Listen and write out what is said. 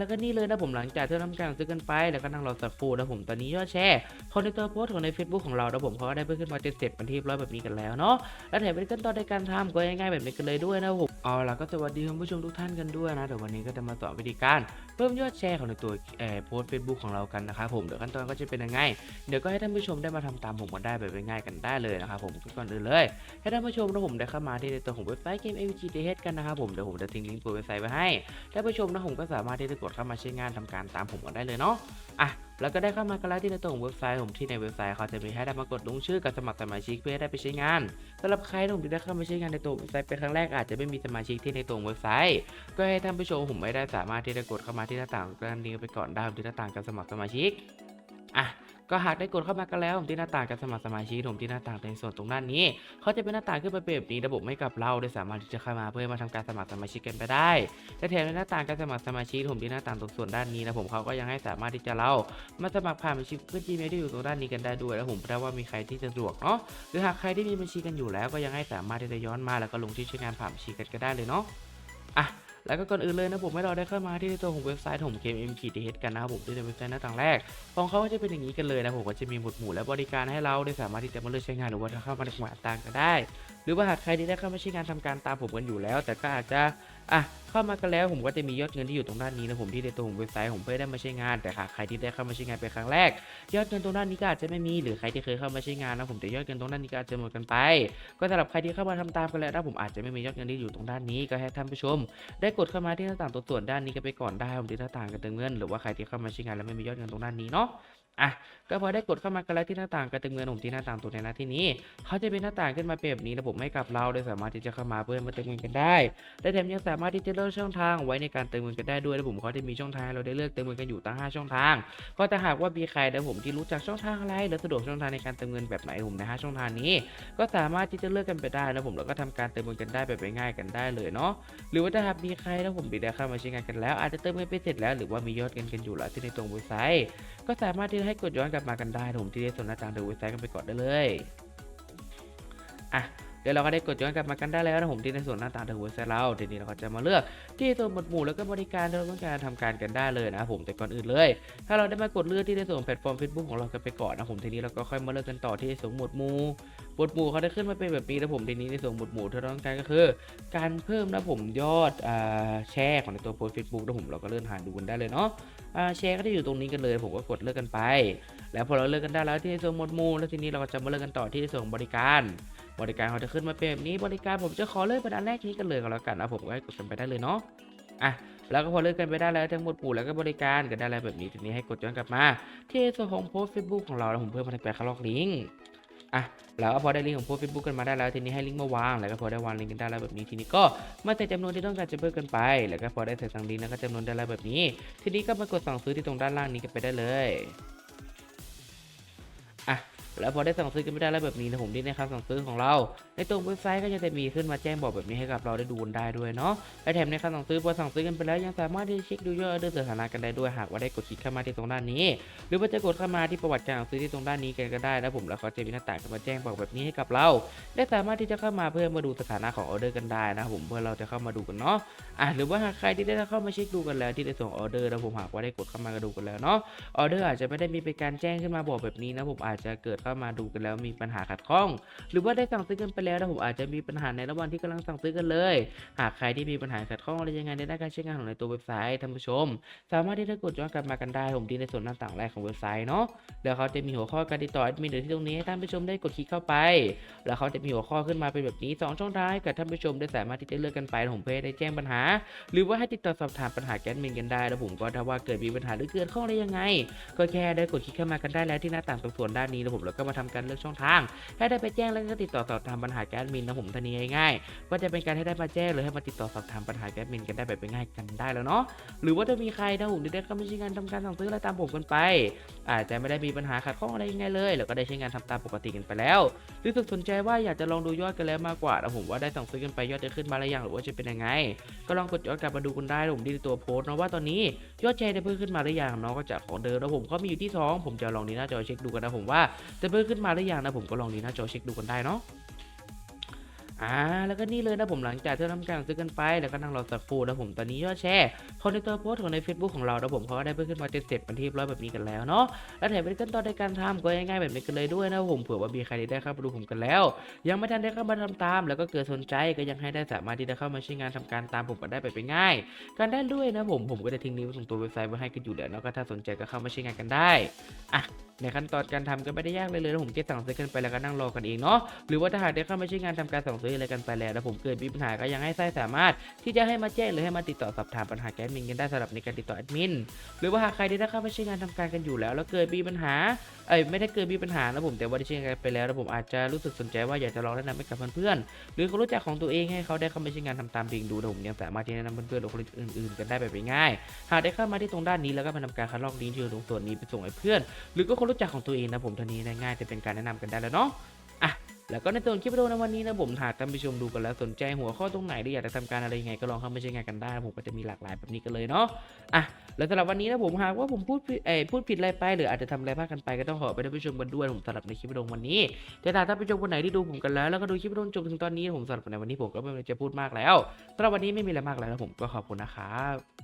แล้วก็นี่เลยนะผมหลังจากที่ทำการซื้อกันไปแล้วก็นั่งรอสักครู่นะผมตอนนี้ยอดแชร์คนในตัวโพสต์ของใน Facebook ของเรานะผมเขาก็ได้เพิ่มขึ้นมาเจ็ดสิบเป็นที่เรียบร้อยแบบนี้กันแล้วเนาะและแถมเป็นขั้นตอนในการทำก็ง่ายๆแบบนี้กันเลยด้วยนะผมเอาล่ะก็สวัสดีคุณผู้ชมทุกท่านกันด้วยนะเดี๋ยววันนี้ก็จะมาสอนวิธีการเพิ่มยอดแชร์ของในตัวเอ่อโพสต์เฟซบุ๊กของเรากันนะครับผมเดี๋ยวขั้นตอนก็จะเป็นยังไงเดี๋ยวก็ให้ท่านผู้ชมได้มาทำตามผมกันได้แบบง่ายๆกันได้เลยนะครับผมก่อนอื่นเลย ให้ท่านผู้ชมนะผมได้เข้ามาที่ในตัวของเว็บไซต์เกม MGTH กันนะครับผมเดี๋ยวผมจะทิ้งลิงก์ตัวเว็บไซต์ไว้ให้ท่านผู้ชมนะผมก็สามารถที่จะกดเข้ามาใช้งานทำการตามผมกันได้เลยเนาะอะแล้วก็ได้เข้ามากันแล้วที่ในตัวของเว็บไซต์ผมที่ในเว็บไซต์เขาจะมีให้ได้มากดลงชื่อกับสมัครสมาชิกเพื่อได้ไปใช้งานสำหรับใครที่ผมที่ได้เข้ามาใช้งานในตัวเว็บไซต์เป็นครั้งแรกอาจจะไม่มีสมาชิกที่ในตัวเว็บไซต์ ก็ให้ท่านผู้ชมผมไม่ได้สามารถที่จะกดเข้ามาที่หน้าต่างด้านนี้ไปก่อนได้ที่หน้าต่างการสมัครสมาชิกอะ ก็หากได้กดเข้ามากันแล้วผมที่หน้าต่างการสมัครสมาชิกผมที่หน้าต่างในส่วนตรงด้านนี้เขาจะเป็นหน้าต่างขึ้นมาเป็นแบบนี้ระบบไม่กับเราได้สามารถที่จะเข้ามาเพื่อมาทำการสมัครสมาชิกกันไปได้และแถมในหน้าต่างการสมัครสมาชิกผมที่หน้าต่างตรงส่วนด้านนี้นะผมเขาก็ยังให้สามารถที่จะเรามาสมัครผ่านบัญชีเพื่อ Gmail ที่อยู่ตรงด้านนี้กันได้ด้วยแล้วผมไม่ได้ว่ามีใครที่จะสะดวกเนาะหรือหากใครที่มีบัญชีกันอยู่แล้วก็ยังให้สามารถที่จะย้อนมาแล้วก็ลงที่อใช้งานผ่านบัญชีกันก็ได้เลยเนาะอะ แล้วก็ก่อนอื่นเลยนะผมให้เราได้เข้ามาที่ตัวของเว็บไซต์ของเกม m k t h กันนะครับผมที่ในเว็บไซต์หน้าต่างแรก ของเขาก็จะเป็นอย่างนี้กันเลยนะผมก็จะมีหมวดหมู่และบริการให้เราได้สามารถที่จะมาเลือกใช้งานหรือว่าจะเข้ามาในหมวดต่างก็ได้ หรือว่าหากใครที่ได้เข้ามาใช้งานทำการตามผมกันอยู่แล้ว แต่ก็อาจจะอะเข้ามากันแล้วผมก็จะมียอดเงินที่อยู่ตรงด้านนี้นะผมที่ในตัวของเว็บไซต์ผมเพื่อได้มาใช้งาน แต่หากใครที่ได้เข้ามาใช้งานเป็นครั้งแรก ยอดเงินตรงด้านนี้ก็อาจจะไม่มีหรือใครที่เคยเข้ามาใช้งานนะผมแต่ยอดเงินตรงด้านนี้ก็อาจจะหมดกันไป ก็สำหรับใครที่เข้ามาทำตามกันแล้วนะผมอาจจะไม่มียอดเงินที่อยู่ตรงด้านนี้ก็ให้ท่านผู้ชม ได้กดเข้ามาที่หน้าต่างตัวส่วนด้านนี้กันไปก่อนได้ผมที่หน้าต่างการเติมเงินหรือว่าใครที่เข้ามาใช้งานแล้วไม่มียอดเงินตรงด้านนี้เนาะอะก็พอได้กดเข้ามากันแล้วที่หน้าต่างการเติมเงินผมที่หน้าต่างตัวในหน้าที่นี้เขาจะเป็นหน้าต่างขึ้นมาเป็นแบบนี้ระบบให้กับเราโดยสามารถที่จะเข้ามาเพื่อมาเติมเงินกันได้และแถมยังสามารถที่จะเลือกช่องทางไว้ในการเติมเงินกันได้ด้วยและผมเขาจะมีช่องทางเราได้เลือกเติมเงินกันอยู่ตั้ง 5 ช่องทาง ก็ถ้าหากว่ามีใครนะผมที่รู้จักช่องทางอะไรหรือสะดวกช่องทางในการเติมเงินแบบไหนผมนะฮะช่องทางนี้ ก็สามารถที่จะเลือกกันไปได้นะผมแล้วก็ทำการเติมเงินกันได้แบบง่ายๆกันได้เลยเนาะหรือว่าถ้าหากมีใครนะผมบีได้เข้ามาใช้งานกันแล้ว อาจจะเติมเงินไปเสร็จแล้วหรือว่ามียอดเงินกันอยู่แล้วที่ในตรงเว็บไซต์ ก็สามารถที่จะให้กดย้อนกลับมากันได้ผมที่ได้ส่วนหน้าต่างเดเว็บไซต์กันไปก่อนได้เลยอะ เดี๋ยวเราก็ได้กดย้อนกลับมากันได้แล้วนะผมที่ในส่วนหน้าต่างทางเว็บไซต์เราทีนี้เราก็จะมาเลือกที่ส่วนหมวดหมู่แล้วก็บริการที่เราต้องการทำการกันได้เลยนะผมแต่ก่อนอื่นเลย ถ้าเราได้มากดเลือกที่ในส่วนแพลตฟอร์ม Facebook ของเรากันไปก่อนนะผมทีนี้เราก็ค่อยมาเลือกกันต่อที่ส่วนหมวดหมู่หมวดหมู่เขาได้ขึ้นมาเป็นแบบนี้นะผมทีนี้ในส่วนหมวดหมู่ที่เราต้องการก็คือ การเพิ่มนะผมยอดอแชร์ของในตัวโพสต์เฟซบุ๊กนะผมเราก็เลื่อนหาดูกันได้เลยเนาะแชร์ก็จะอยู่ตรงนี้กันเลย ผมก็กดเลือกกันไป แล้วพอเราเลือกกันได้แล้วที่ในส่วนหมวดหมู่แล้วทีนี้เราก็จะมาเลือกกันต่อที่ในส่วนบริการ บริการเขาจะขึ้นมาเป็นแบบนี้บริการผมจะขอเลือกเป็นอันแรกนี้กันเลยก็แล้วกันนะผมก็ให้กดกันไปได้เลยเนาะอะแล้วก็พอเลือกกันไปได้แล้วทั้งหมดหมู่แล้วก็บริการกันได้แล้วแบบนี้ทีนี้ให้กดย้อนกลับมา ที่ในส่วนของโพสต์เฟซบุ๊กของเราแล้วผมเพิ่มมาในแปลคาล็อกลิงก์อะแล้วก็พอได้ลิงก์ของโพสต์เฟซบุ๊กกันมาได้แล้วทีนี้ให้ลิงก์มาวางแล้วก็พอได้วางลิงก์กันได้แล้วแบบนี้ทีนี้ก็มาใส่จำนวนที่ต้องการจะเพิ่มกันไป แล้วก็พอได้ใส่สั่งลิงก์แล้วก็จำนวนได้แล้วแบบนี้ ทีนี้ก็มากดสั่งซื้อที่ตรงด้านล่างนี้กันไปได้เลย แล้วพอได้สั่งซื้อกันไม่ได้แล้วแบบนี้นะผมที่ในคำสั่งซื้อของเรา ในตรงเว็บไซต์ก็จะมีขึ้นมาแจ้งบอกแบบนี้ให้กับเราได้ดูกันได้ด้วยเนาะและแถมในคำสั่งซื้อพอสั่งซื้อกันไปแล้วยังสามารถที่จะเช็คดูยอดออเดอร์สถานะกันได้ด้วยหากว่าได้กดคลิกเข้ามาที่ตรงด้านนี้ หรือว่าจะกดเข้ามาที่ประวัติการสั่งซื้อที่ตรงด้านนี้กันก็ได้นะผมแล้วเขาจะมีหน้าต่างมาแจ้งบอกแบบนี้ให้กับเรา ได้สามารถที่จะเข้ามาเพื่อมาดูสถานะของออเดอร์กันได้นะผมเพื่อเราจะเข้ามาดูกันเนาะอะหรือว่าหากใครที่ได้เข้ามาเช็คดูกันแล้วที่ได้ส่งออเดอร์นะผมหากว่าได้กดเข้ามาดูกันแล้วเนาะออเดอร์อาจจะไม่ได้มีเป็นการแจ้งขึ้นมาบอกแบบนี้นะผมอาจจะเกิดเข้ามาดูกันแล้วมีปัญหาขัดข้อง หรือว่าได้สั่งซื้อกันไปแล้วนะผมอาจจะมีปัญหาในระหว่างที่กำลังสั่งซื้อกันเลย หากใครที่มีปัญหาขัดข้องอะไรยังไงในด้านการใช้งานของในตัวเว็บไซต์ท่านผู้ชม สามารถที่จะกดย้อนกลับมากันได้ผมที่ในส่วนหน้าต่างแรกของเว็บไซต์เนาะแล้วเขาจะมีหัวข้อการติดต่อแอดมินอยู่ที่ตรงนี้ให้ท่านผู้ชมได้กดคลิกเข้าไป แล้วเขาจะมีหัวข้อขึ้นมาเป็นแบบนี้สองช่องทางกับท่านผู้ชมได้สามารถที่จะเลือกกันไปผมเพื่อให้ได้แจ้งปัญหา หรือว่าให้ติดต่อสอบถามปัญหาแกดมินกันได้ แล้วผมก็ถ้าว่าเกิดมีปัญหาหรือเกิดข้องอะไรยังไง ก็แค่ได้กดคลิกเข้ามากันได้แล้วที่หน้าต่างตรงส่วนด้านนี้แล้วผมแล้วก็มาทำการเลือกช่องทาง ให้ได้ไปแจ้งแล้วก็ติดต่อสอบถามปัญหาแกดมินนะผมทันทีง่ายๆก็จะเป็นการให้ได้มาแจ้งหรือให้มาติดต่อสอบถามปัญหาแกดมินกันได้แบบง่ายกันได้แล้วเนาะหรือว่าถ้ามีใครนะผมได้เข้ามาใช้งานทำการสั่งซื้ออะไรตามผมกันไป อาจจะไม่ได้มีปัญหาขัดข้องอะไรยังไงเลยแล้วก็ได้ใช้งานทำตามปกติกันไปแล้วหรือสนใจว่าอยากจะลองดูยอดกันแล้วมากกว่าแล้วผมว่าได้สั่งซื้อกันไปยอดจะขึ้นมาหรือยังหรือว่าจะเป็นยังไง ก็ลองกดย้อนกลับมาดูกันได้ผมที่ตัวโพสต์นะว่าตอนนี้ยอดแชร์ได้เพิ่มขึ้นมาหรือยังเนาะก็จากของเดิมแล้วผมก็มีอยู่ที่ 2 ผมจะลองดีหน้าจอเช็คดูกันนะผมว่าจะเพิ่มขึ้นมาหรือยังนะผมก็ลองดีหน้าจอเช็คดูกันได้เนาะอ่าแล้วก็นี่เลยนะผมหลังจากที่เราทำการซื้อกันไป แล้วก็นั่งรอสักฟูนะผมตอนนี้ยอดแชร์คนในตัวโพสต์ของใน Facebook ของเรานะผมเขาก็ได้เพิ่มขึ้นมาเจ็ดเป็นที่ร้อยแบบนี้กันแล้วเนาะแล้วแถมเป็นขั้นตอนในการทำก็ง่ายๆแบบนี้กันเลยด้วยนะผมเผื่อว่ามีใครที่ได้เข้ามาดูผมกันแล้ว ยังไม่ทันได้เข้ามาทำตาม แล้วก็เกิดสนใจก็ยังให้ได้สามารถที่จะเข้ามาใช้งานทำการตามผมกันได้ไปเป็นง่ายกันได้ด้วยนะผมผมก็จะทิ้งลิงก์ไว้ตรงตัวเว็บไซต์ไว้ให้กันอยู่เดี๋ยวแล้วก็ถ้าสนใจก็เข้ามาใช้งานกันได้อะในขั้นตอนการทำก็ไม่ได้ยากเลยเลยนะผมแค่สั่งซื้อกันไปแล้วก็นั่งรอกันเองเนาะหรือว่าถ้าหากได้เข้ามาใช้งานทำการสั่งซื้ออะไรกันไปแล้วแล้วผมเกิดมีปัญหาก็ยังให้ไส้สามารถ ที่จะให้มาแจ้งหรือให้มาติดต่อสอบถามปัญหาแกแอดมินกันได้สำหรับในการติดต่อแอดมินหรือว่าหากใครที่ได้เข้ามาใช้งานทำการกันอยู่แล้ว แล้วเกิดมีปัญหาเอ้ยไม่ได้เกิดมีปัญหานะผมแต่ว่าได้ใช้งานไปแล้วแล้วผมอาจจะรู้สึกสนใจว่าอยากจะลองแนะนำให้กับเพื่อนๆหรือคนรู้จักของตัวเองให้เขาได้เข้ามาใช้งานทำตามเองดูนะผมยังสามารถที่แนะนำเพื่อนๆหรือคนอื่นๆกันได้แบบง่ายหากได้เข้ามาที่ตรงด้านนี้แล้วก็มาทำการคัดลอกลิงก์ที่อยู่ตรงส่วนนี้ไปส่งให้เพื่อน หรือก็คนรู้จักของตัวเองนะผมท่านี้นะง่ายจะเป็นการแนะนำกันได้แล้วเนาะอะแล้วก็ในตัวคลิปวิดีโอในวันนี้นะผมหากท่านผู้ชมดูกันแล้วสนใจหัวข้อตรงไหนหรืออยากจะทำการอะไรยังไงก็ลองเข้ามาใช้งานกันได้ ผมก็จะมีหลากหลายแบบนี้กันเลยเนาะอะแล้วสำหรับวันนี้นะผมหากว่าผมพูดเอ้ยพูดผิดอะไรไป หรืออาจจะทำอะไรพลาดกันไปก็ต้องขอไปท่านผู้ชมกันด้วยผมสำหรับในคลิปวิดีโอวันนี้แต่ถ้าท่านผู้ชมคนไหนที่ดูผมกันแล้วแล้วก็ดูคลิปวิดีโอจนถึงตอนนี้ผมสำหรับในวันนี้ผมก็ไม่จะพูดมากแล้วสำหรับวันนี้ไม่มีอะไรมากแล้วนะผมก็ขอบคุณนะครับ